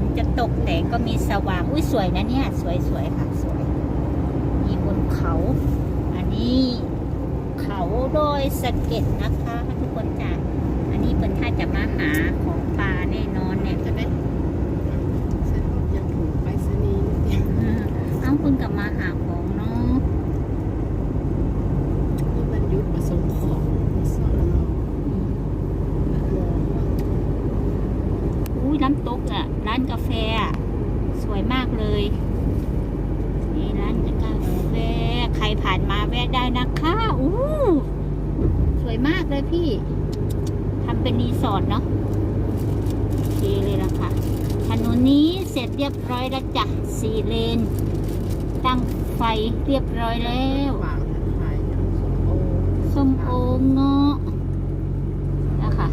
นจะตกแต่ก็มีสว่าง อุ้ยสวยนะเนี่ย สวยสวยค่ะ สวย มีบนเขา อันนี้เขาโดยสะเก็ดนะคะทุกคนจ้ะอันนี้เป็นถ้าจะมาหาของปลาแน่นอนเนี่ยจะได้ฉันยังถูกไปสนีย์เนี่ยอ่าเอ้าคุณกลับมาหาของเนาะ นี่มันยุดผสมของสอนเรา อืม หมอว่า อุ้ยน้ำตกอะ ร้านกาแฟอะสวยมากเลย นี่ร้านกาแฟ ใครผ่านมาแวะ ได้นะคะอู้สวยมากเลยพี่ทำเป็นรีสอร์ทเนาะโอเคเลยละค่ะถนนนี้เสร็จเรียบร้อยแล้วจ้ะสี่เลน ตั้งไฟเรียบร้อยแล้ววางขายอย่างสมโอส้มโอเงาะนะคะ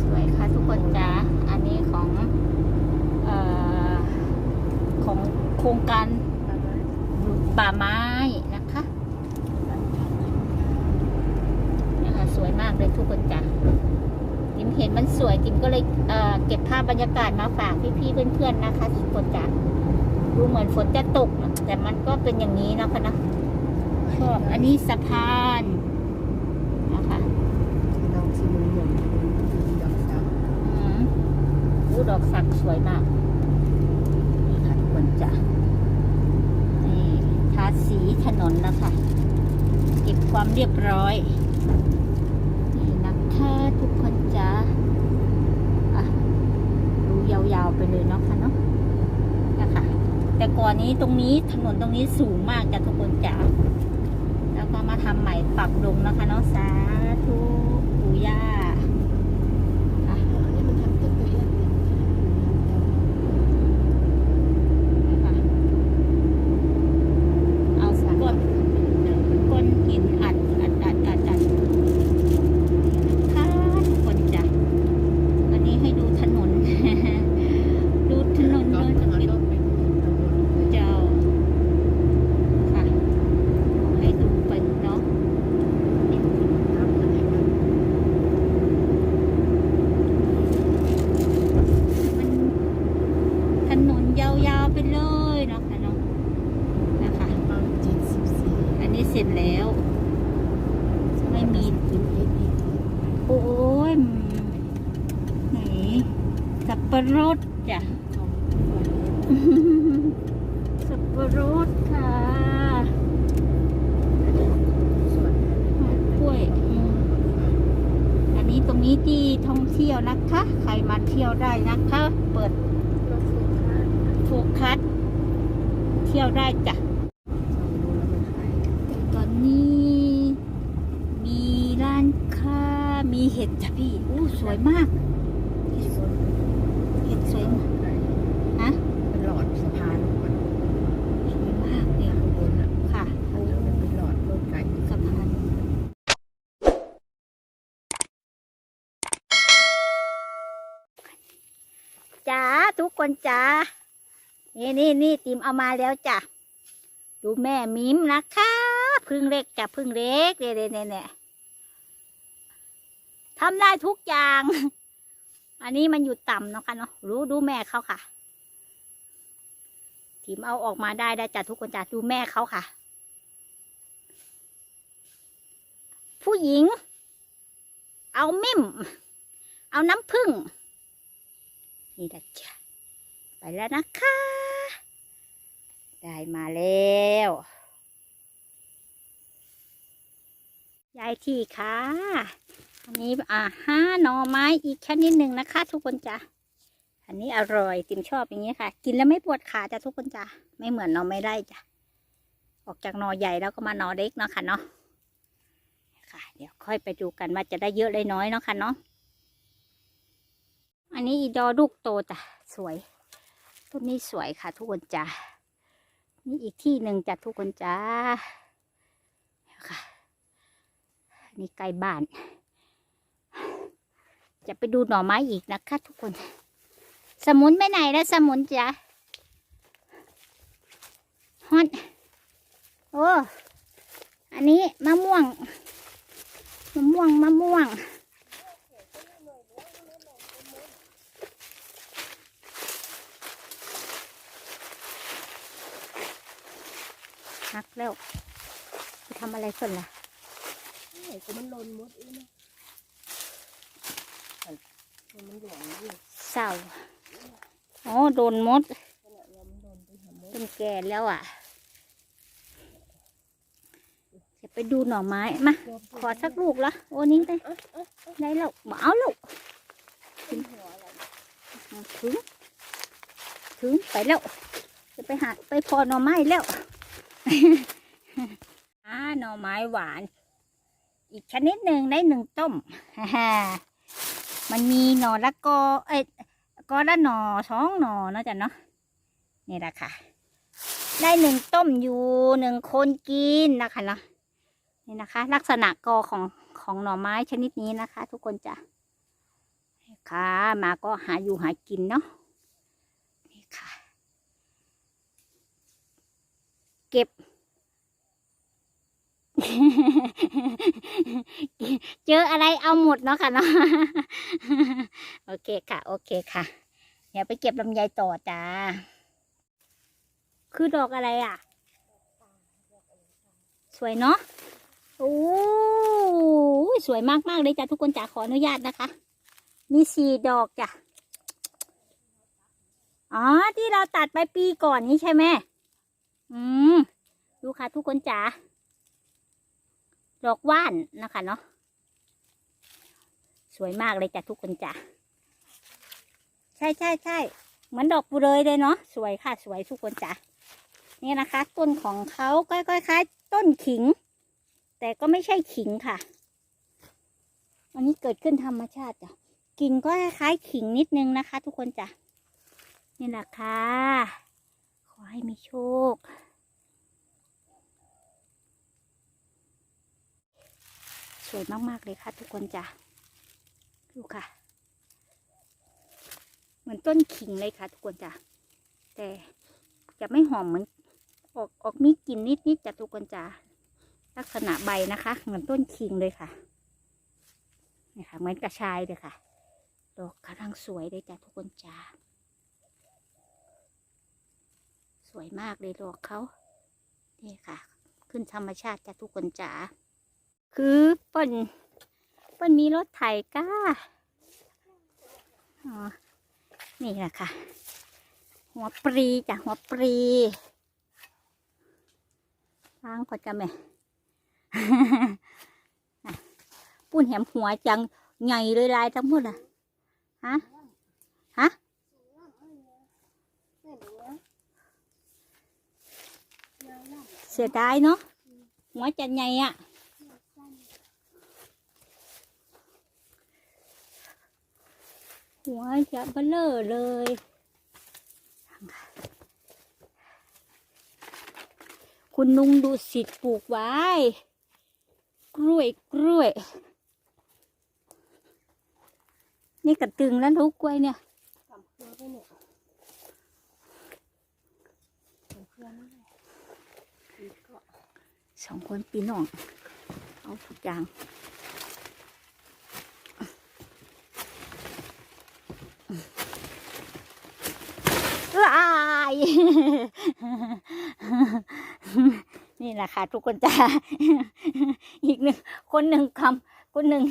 สวยค่ะทุกคนจ้าอันนี้ของเอ่อของโครงการป่าไม้นะคะเนี่ยค่ะสวยมากเลยทุกคนจ้าติมเห็นมันสวยติมก็เลยเอ่อเก็บภาพบรรยากาศมาฝากพี่ๆเพื่อนๆนะคะทุกคนจ้าดูเหมือนฝนจะตกนะแต่มันก็เป็นอย่างนี้นะคะนะชอบอันนี้สะพานนะคะดอกสีเหลืองดอกสาวอืมอู้ดอกสักสวยมากนี่ค่ะทุกคนจ้ะนี่ทาสีถนนนะคะ เก็บความเรียบร้อย นี่นะคะทุกคนจ้ะอะดูยาวๆ ไปเลยเนาะค่ะเนาะนะคะแต่ก่อนนี้ตรงนี้ถนนตรงนี้สูงมากจ้ะทุกคนจ้ะแล้วก็มาทำใหม่ปรับลงนะคะเนาะสาธุปู่ย่า อันนี้มันทำต้นตัวเอง นะคะเอาก้อนก้อนหินอัดอัดอัดอัดอัดนะคะทุกคนจ้ะวันนี้ให้ดูถนน ดูถนน ก็ เลย จะ จะ มา เป็น ต้นเป็น เจ้าค่ะให้ดูไปเนาะ น้ำมันอย่างนั้น มันถนนยาวๆไปเลยเนาะค่ะเนาะนะคะ บางจิตสิบสี่ อันนี้เสร็จแล้ว ไม่มี กินเอ็ดอีก โอ้ยไหนสับ ปะรดจ้ะทองสับปะรดค่ะส่วนกล้วยอืมอันนี้ตรงนี้ที่ท่องเที่ยวนะคะ ใครมาเที่ยวได้นะคะ เปิดโฟกัสเที่ยวได้จ้ะแต่ตอนนี้มีร้านค้ามีเห็ดจ้ะพี่อู้สวยมาก เห็ดสวยมากฮะ เป็นหลอดสะพานมัน สวยมากเนี่ย ข้างบนอะ ค่ะ อาจจะเป็นหลอดรถไก่ สะพานจ้าทุก คนจ้านี่นี่นี่ติมเอามาแล้วจ้ะ ดูแม่มิมนะคะพึ่งเล็กจ้ะพึ่งเล็กเน่เน่เน่เน่ทำได้ทุกอย่าง อันนี้มันอยู่ต่ำเนาะค่ะเนาะ รู้ดูแม่เขาค่ะทีมเอาออกมาได้ได้จ้ะทุกคนจ้ะดูแม่เขาค่ะ ผู้หญิง เอามิ่ม เอาน้ำผึ้งนี่นะจ้ะ ไปแล้วนะคะ ได้มาแล้ว ยายที่ค่ะอันนี้อ่าห้าหน่อไม้อีกแค่นิดหนึ่งนะคะ ทุกคนจ้ะอันนี้อร่อยติมชอบอย่างนี้ค่ะ กินแล้วไม่ปวดขาจ้ะทุกคนจ้ะไม่เหมือนหน่อไม่ได้จ้ะออกจากหน่อใหญ่แล้วก็มาหน่อเล็กเนาะค่ะเนาะค่ะ เดี๋ยวค่อยไปดูกันว่าจะได้เยอะได้น้อยเนาะค่ะเนาะอันนี้อีดอลูกโตจ้ะสวย ต้นนี้สวยค่ะ ทุกคนจ้านี่อีกที่หนึ่งจ้ะทุกคนจ้าค่ะ นี่ใกล้บ้าน จะไปดูหน่อไม้อีกนะคะ ทุกคน สมุนไปไหนแล้วสมุนจ้ะฮอนโอ้ อันนี้มะม่วง มะม่วง มะม่วง หักแล้วไปทำอะไรคนล่ะไหนก็มันหล่นหมดอีนะมันหลงอยู่เศร้าอ๋อโดนมดขณะเรามันหล่นไปหาหมดเป็นแก่แล้วอะจะไปดูหน่อไม้มาขอสักลูกละโอ้นี่ได้ได้แล้วมาเอาลูกขึ้นหัวอะไรถึง ถึงไปแล้ว จะไปหาไปพอหน่อไม้แล้ว อ่าหน่อไม้หวาน อีกชนิดหนึ่งได้หนึ่งต้มมันมีหน่อละกอ เอ้ยกอละหน่อสองหน่อนะจ๊ะเนาะนี่แหละค่ะ ได้หนึ่งต้มอยู่หนึ่งคนกินนะคะเนาะนี่นะคะ ลักษณะกอของของหน่อไม้ชนิดนี้นะคะ ทุกคนจ้ะค่ะมาก็หาอยู่หากินเนาะนี่ค่ะ เก็บ เจออะไรเอาหมดเนาะค่ะเนาะโอเคค่ะ โอเคค่ะ เดี๋ยวไปเก็บลำไยต่อจ้า คือดอกอะไรอะ สวยเนาะโอ้ยสวยมากมากๆเลยจ้ะทุกคนจ๋าขออนุญาตนะคะ มีสี่ดอกจ้ะอ๋อที่เราตัดไปปีก่อนนี้ใช่ไหม อืมดูค่ะทุกคนจ๋าดอกว่านนะคะเนาะสวยมากเลยจ้ะทุกคนจ้ะใช่ใช่ใช่เหมือนดอกบุเรยเลยเนาะสวยค่ะ สวยทุกคนจ้ะนี่นะคะ ต้นของเขาก็คล้ายๆต้นขิง แต่ก็ไม่ใช่ขิงค่ะ อันนี้เกิดขึ้นธรรมชาติจ้ะกิ่งก็คล้ายๆขิงนิดนึงนะคะ ทุกคนจ้ะนี่แหละค่ะ อให้มีโชค สวยมาก ๆ เลยค่ะทุกคนจ้ะ ดูค่ะ เหมือนต้นขิงเลยค่ะ ทุกคนจ้ะ แต่จะไม่หอมเหมือนออกออกมีกลิ่นนิด ๆจากทุกคนจ้ะ ลักษณะใบนะคะ เหมือนต้นขิงเลยค่ะนี่ค่ะ เหมือนกระชายเลยค่ะ ดอกกำลังสวยเลยจ้ะทุกคนจ้า สวยมากเลยดอกเขานี่ค่ะ ขึ้นธรรมชาติจ้ะทุกคนจ้าคือเปิ้นเปิ้นมีรถไถก้าอ๋อนี่แหละค่ะ หัวปรีจ้ะหัวปรีล้างก่อนจ้ะแม่น่ะปุ้นแหมหัวจังใหญ่เลยลายทั้งหมดอะฮะ ฮะ เสียดายเนาะหัวจะใหญ่อะหัวจะเบลอเลยคุณนุงดูสิทธิ์ปลูกไว้ กล้วยกล้วย นี่กระตึงแล้วทุกกล้วยเนี่ยทำเครือด้วยเนี่ยทำเครือนั่นแหละอีกก็ สองคนปีน้อง เอาทุกอย่างว้ายนี่แหละค่ะ ทุกคนจ้าอีกหนึ่งคนหนึ่งคำคนหนึ่ง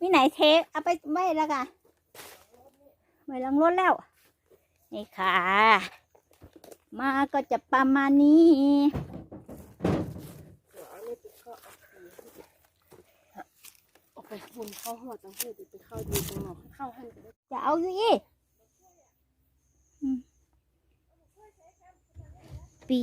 มีไหนเทปเอาไปไว้แล้วค่ะไว้หลังรถแล้ว นี่ค่ะ มาก็จะประมาณนี้ เดี๋ยวเอาเนี่ยไปก็เอาคืนออกไปหุ่นเข้าหัวจังหูดิไปเข้าดีตรงหนอกเข้าหันได้จะเอาสิอืมปี